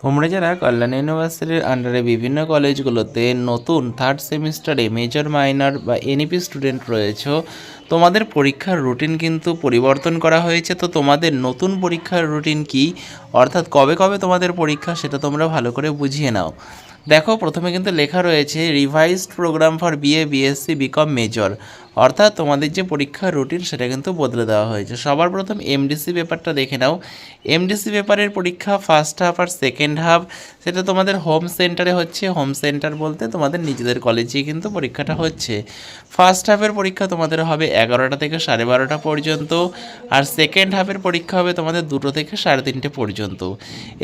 তোমরা যারা কল্যাণ ইউনিভার্সিটির আন্ডারে বিভিন্ন কলেজগুলোতে নতুন থার্ড সেমিস্টারে মেজর মাইনর বা এনইপি স্টুডেন্ট রয়েছো। তোমাদের পরীক্ষার রুটিন কিন্তু পরিবর্তন করা হয়েছে। তো তোমাদের নতুন পরীক্ষার রুটিন কি? অর্থাৎ কবে কবে তোমাদের পরীক্ষা, সেটা তোমরা ভালো করে বুঝিয়ে নাও। দেখো, প্রথমে কিন্তু লেখা রয়েছে revised program for BA BSc BCom major অর্থাৎ তোমাদের যে পরীক্ষার রুটিন সেটা কিন্তু বদলে দেওয়া হয়েছে। সবার প্রথম এমডিসি পেপারটা দেখে নাও। এমডিসি পেপারের পরীক্ষা ফার্স্ট হাফ আর সেকেন্ড হাফ সেটা তোমাদের হোম সেন্টারে হচ্ছে। হোম সেন্টার বলতে তোমাদের নিজেদের কলেজেই কিন্তু পরীক্ষাটা হচ্ছে। ফার্স্ট হাফের পরীক্ষা তোমাদের হবে এগারোটা থেকে সাড়ে বারোটা পর্যন্ত আর সেকেন্ড হাফের পরীক্ষা হবে তোমাদের দুটো থেকে সাড়ে তিনটে পর্যন্ত।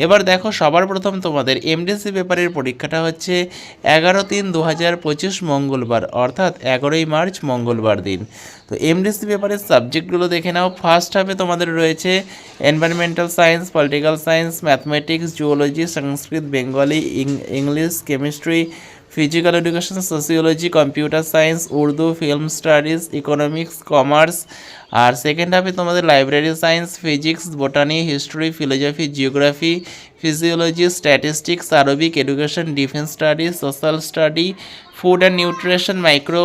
এবার দেখো সবার প্রথম তোমাদের এমডিসি পেপারের পরীক্ষাটা হচ্ছে এগারো তিন দু হাজার পঁচিশ মঙ্গলবার, অর্থাৎ এগারোই মার্চ মঙ্গলবার দিন। তো এমডিসি পেপারের সাবজেক্টগুলো দেখে নাও। ফার্স্ট হাফে তোমাদের রয়েছে environmental science political science mathematics zoology Sanskrit Bengali English chemistry physical education sociology computer science Urdu film studies economics commerce আর সেকেন্ড হাফে তোমাদের library science physics botany history philosophy geography physiology statistics Arabic education defence studies social study food and nutrition micro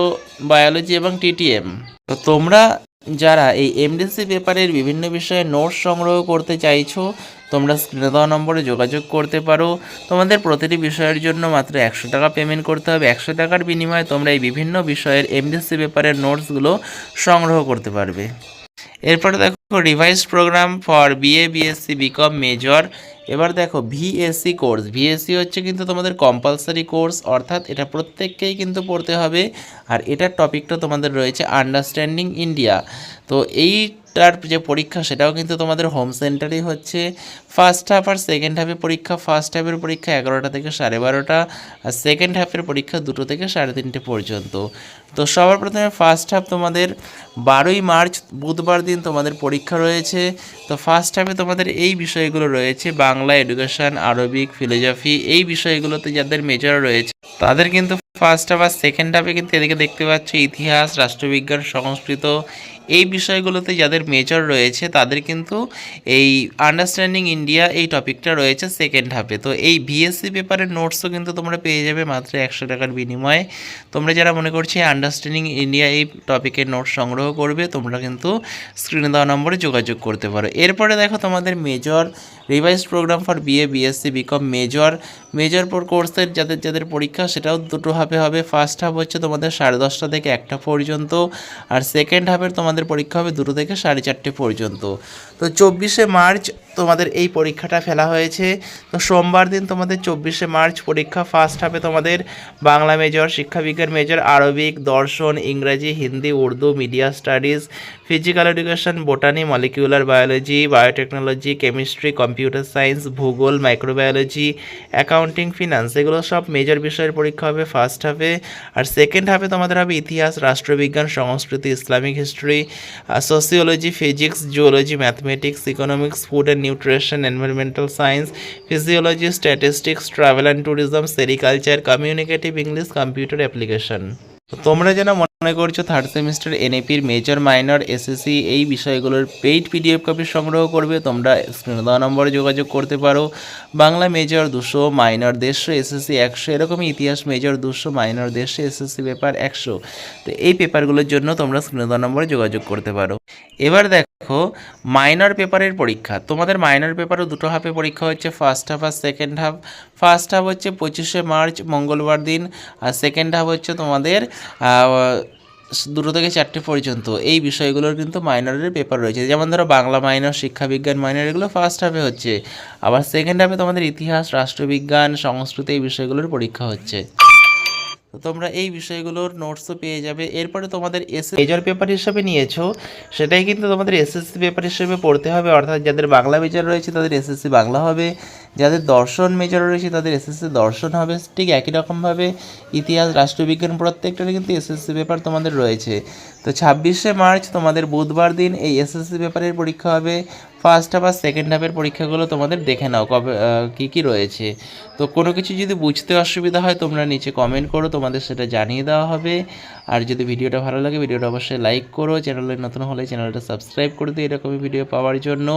biology এবং TTM তো তোমরা যারা এই MDC পেপারের বিভিন্ন বিষয়ে নোটস সংগ্রহ করতে চাইছো, তোমরা স্ক্রিনে দেওয়া নম্বরে যোগাযোগ করতে পারো। তোমাদের প্রতিটি বিষয়ের জন্য মাত্র একশো টাকা পেমেন্ট করতে হবে। একশো টাকার বিনিময়ে তোমরা এই বিভিন্ন বিষয়ের এমডিসি পেপারের নোটসগুলো সংগ্রহ করতে পারবে। এরপরে দেখো revise program for BA BSc BCom major এবার দেখো ভিএসসি কোর্স ভিএসসি হচ্ছে কিন্তু তোমাদের কম্পালসারি কোর্স অর্থাৎ এটা প্রত্যেককেই কিন্তু পড়তে হবে, আর এটার টপিকটা তোমাদের রয়েছে আন্ডারস্ট্যান্ডিং ইন্ডিয়া তো এইটার যে পরীক্ষা, সেটাও কিন্তু তোমাদের হোম সেন্টারেই হচ্ছে। ফার্স্ট হাফ আর সেকেন্ড হাফের পরীক্ষা ফার্স্ট হাফের পরীক্ষা এগারোটা থেকে সাড়ে বারোটা আর সেকেন্ড হাফের পরীক্ষা দুটো থেকে সাড়ে তিনটে পর্যন্ত। তো সবার প্রথমে ফার্স্ট হাফ তোমাদের বারোই মার্চ, বুধবার দিন তোমাদের পরীক্ষা রয়েছে। তো ফার্স্ট হাফে তোমাদের এই বিষয়গুলো রয়েছে, বাংলা এডুকেশন আরবিক ফিলোজফি এই বিষয়গুলোতে যাদের মেজর রয়েছে, তাদের কিন্তু ফার্স্ট হাফ আর সেকেন্ড হাফে কিন্তু এদিকে দেখতে পাচ্ছ ইতিহাস, রাষ্ট্রবিজ্ঞান, সংস্কৃত এই বিষয়গুলোতে যাদের মেজর রয়েছে, তাদের কিন্তু এই আন্ডারস্ট্যান্ডিং ইন্ডিয়া এই টপিকটা রয়েছে সেকেন্ড হাফে তো এই বিএসসি পেপারের নোটসও কিন্তু তোমরা পেয়ে যাবে মাত্র একশো টাকার বিনিময়ে। তোমরা যারা মনে করছ আন্ডারস্ট্যান্ডিং ইন্ডিয়া এই টপিকের নোট সংগ্রহ করবে, তোমরা কিন্তু স্ক্রিনে দেওয়া নম্বরে যোগাযোগ করতে পারো। এরপরে দেখো তোমাদের major revise programme for BA BSc BCom major major কোর্সের যাদের যাদের পরীক্ষা, সেটাও দুটো হাফে হবে। ফার্স্ট হাফ হচ্ছে তোমাদের সাড়ে দশটা থেকে একটা পর্যন্ত। আর সেকেন্ড হাফের তোমাদের পরীক্ষা হবে দুটো থেকে সাড়ে চারটে পর্যন্ত। তো চব্বিশে মার্চ তোমাদের এই পরীক্ষাটা ফেলা হয়েছে। তো সোমবার দিন তোমাদের চব্বিশে মার্চ পরীক্ষা ফার্স্ট হাফে তোমাদের বাংলা মেজর শিক্ষাবিজ্ঞান মেজর আরবিক, দর্শন, ইংরাজি, Hindi, Urdu media studies physical education botany molecular biology biotechnology chemistry computer science ভূগোল মাইক্রোবায়োলজি অ্যাকাউন্টিং ফিনান্স এগুলো সব মেজর বিষয়ের পরীক্ষা হবে ফার্স্ট হাফে আর সেকেন্ড হাফে তোমাদের হবে ইতিহাস, রাষ্ট্রবিজ্ঞান, সংস্কৃতি, Islamic history sociology physics geology mathematics economics food and nutrition environmental science physiology statistics travel and tourism sericulture communicative English computer application তোমরা যেন মনে করছ? থার্ড সেমিস্টার এনএপির মেজর মাইনর এসএসসি এই বিষয়গুলোর পেইড পিডিএফ কপি সংগ্রহ করবে। তোমরা স্ক্রিনে দেওয়া নম্বরে যোগাযোগ করতে পারো। বাংলা মেজর দুশো মাইনর দেড়শো এসএসসি একশো, এরকমই ইতিহাস মেজর দুশো মাইনর দেড়শো এসএসসি পেপার একশো। তো এই পেপারগুলোর জন্য তোমরা স্ক্রিনে দেওয়া নম্বরে যোগাযোগ করতে পারো। এবার দেখো মাইনর পেপারের পরীক্ষা। তোমাদের মাইনর পেপারও দুটো হাফে পরীক্ষা হচ্ছে। ফার্স্ট হাফ আর সেকেন্ড হাফ ফার্স্ট হাফ হচ্ছে পঁচিশে মার্চ মঙ্গলবার দিন। আর সেকেন্ড হাফ হচ্ছে তোমাদের দুটো থেকে চারটে পর্যন্ত। এই বিষয়গুলোর কিন্তু মাইনরের পেপার রয়েছে। যেমন ধরো বাংলা মাইনর শিক্ষাবিজ্ঞান মাইনর এগুলো ফার্স্ট হাফে হচ্ছে। আবার সেকেন্ড হাফে তোমাদের ইতিহাস, রাষ্ট্রবিজ্ঞান, সংস্কৃত এই বিষয়গুলোর পরীক্ষা হচ্ছে। তো তোমরা এই বিষয়গুলোর নোটসও পেয়ে যাবে। এরপরে তোমাদের এস মেজর পেপার হিসাবে নিয়েছো, সেটাই কিন্তু তোমাদের এসএসসি পেপার হিসেবে পড়তে হবে। অর্থাৎ যাদের বাংলা মেজর রয়েছে, তাদের এসএসসি বাংলা হবে। যাদের দর্শন মেজর রয়েছে, তাদের এসএসসি দর্শন হবে। ঠিক একই রকমভাবে ইতিহাস, রাষ্ট্রবিজ্ঞান প্রত্যেকটারই কিন্তু এসএসসি পেপার তোমাদের রয়েছে। তো ছাব্বিশে মার্চ, তোমাদের বুধবার দিন এই এসএসসি পেপারের পরীক্ষা হবে। ফার্স্ট হাফ আর সেকেন্ড হাফের পরীক্ষাগুলো তোমাদের দেখে নাও কবে কী কী রয়েছে। তো কোনো কিছু যদি বুঝতে অসুবিধা হয়, তোমরা নিচে কমেন্ট করো, তোমাদের সেটা জানিয়ে দেওয়া হবে। আর যদি ভিডিওটা ভালো লাগে, ভিডিওটা অবশ্যই লাইক করো। চ্যানেলে নতুন হলে চ্যানেলটা সাবস্ক্রাইব করে দিও এরকমই ভিডিও পাওয়ার জন্য।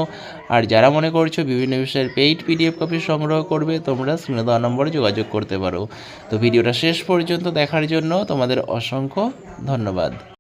আর যারা মনে করছ বিভিন্ন বিষয়ের পেইড পিডিএফ কপি সংগ্রহ করবে, তোমরা স্ক্রিনে দেওয়া নম্বরে যোগাযোগ করতে পারো। তো ভিডিওটা শেষ পর্যন্ত দেখার জন্য তোমাদের অসংখ্য ধন্যবাদ।